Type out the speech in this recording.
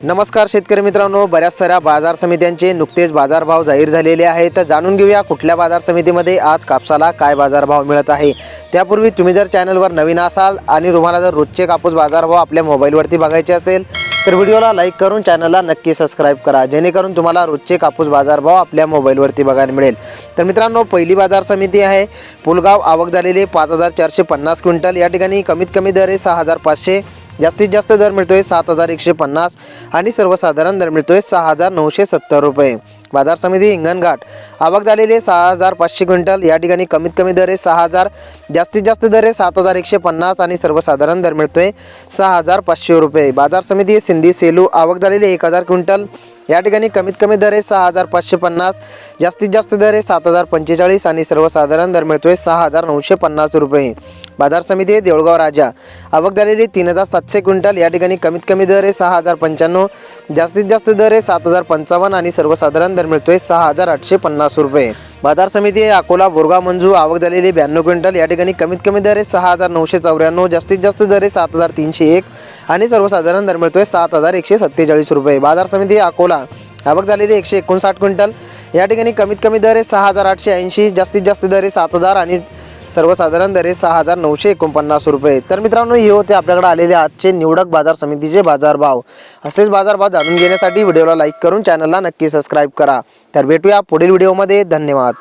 नमस्कार शेतकरी मित्रांनो बऱ्याच साऱ्या बाजार समित्यांचे नुकतेच बाजारभाव जाहीर झालेले आहेत. तर जाणून घेऊया कुठल्या बाजार समितीमध्ये आज कापसाला काय बाजारभाव मिळत आहे. त्यापूर्वी तुम्ही जर चॅनलवर नवीन असाल आणि तुम्हाला जर रोजचे कापूस बाजारभाव आपल्या मोबाईलवरती बघायचे असेल तर व्हिडिओला लाईक करून चॅनलला नक्की सबस्क्राईब करा. जेणेकरून तुम्हाला रोजचे कापूस बाजारभाव आपल्या मोबाईलवरती बघायला मिळेल. तर मित्रांनो पहिली बाजार समिती आहे. पुलगाव आवक झालेली पाच हजार चारशे पन्नास क्विंटल. या ठिकाणी कमीत कमी दर आहे सहा हजार पाचशे. जास्तीत जास्त दर मिळतोय सात हजार एकशे पन्नास आणि सर्वसाधारण दर मिळतोय सहा हजार नऊशे सत्तर रुपये. बाजार समिती हिंगणघाट आवक झालेली सहा हजार पाचशे क्विंटल. या ठिकाणी कमीत कमी दर आहे सहा हजार. जास्तीत जास्त दर आहे सात हजार एकशे पन्नास आणि सर्वसाधारण दर मिळतोय सहा हजार पाचशे रुपये. बाजार समिती सिंधी सेलू. आवक झालेली एक हजार क्विंटल. या ठिकाणी कमीत कमी दर आहे सहा हजार पाचशे पन्नास. जास्तीत जास्त दर आहे सात हजार पंचेचाळीस आणि सर्वसाधारण दर मिळतोय सहा हजार नऊशे पन्नास रुपये. बाजार समिती आहे देऊळगाव राजा. आवक झालेली तीन हजार सातशे क्विंटल. या ठिकाणी कमीत कमी दर आहे सहा हजार पंच्याण्णव जास्तीत जास्त दर आहे सात हजार पंचावन्न आणि सर्वसाधारण दर मिळतोय सहा हजार आठशे पन्नास रुपये. बाजार समिती आहे अकोला बोरगाव मंजू आवक झालेली ब्याण्णव क्विंटल. या ठिकाणी कमीत कमी दर आहे सहा हजार नऊशे चौऱ्याण्णव जास्तीत जास्त दर आहे सात हजार तीनशे एक आणि सर्वसाधारण दर मिळतोय सात हजार एकशे सत्तेचाळीस रुपये. बाजार समिती अकोला आवक झालेली एकशे एकोणसाठ क्विंटल. या ठिकाणी कमीत कमी दर आहे सहा हजार आठशे ऐंशी जास्तीत जास्त दर आहे सात हजार आणि सर्वसाधारण दरे सहा हजार नऊशे एकोणपन्नास रुपये. तर मित्रांनो हे होते आपल्याकडे आलेले आजचे निवडक बाजार समितीचे बाजारभाव. असेच बाजारभाव जाणून घेण्यासाठी व्हिडिओला लाईक करून चॅनलला नक्की सबस्क्राईब करा. तर भेटूया पुढील व्हिडिओमध्ये. धन्यवाद.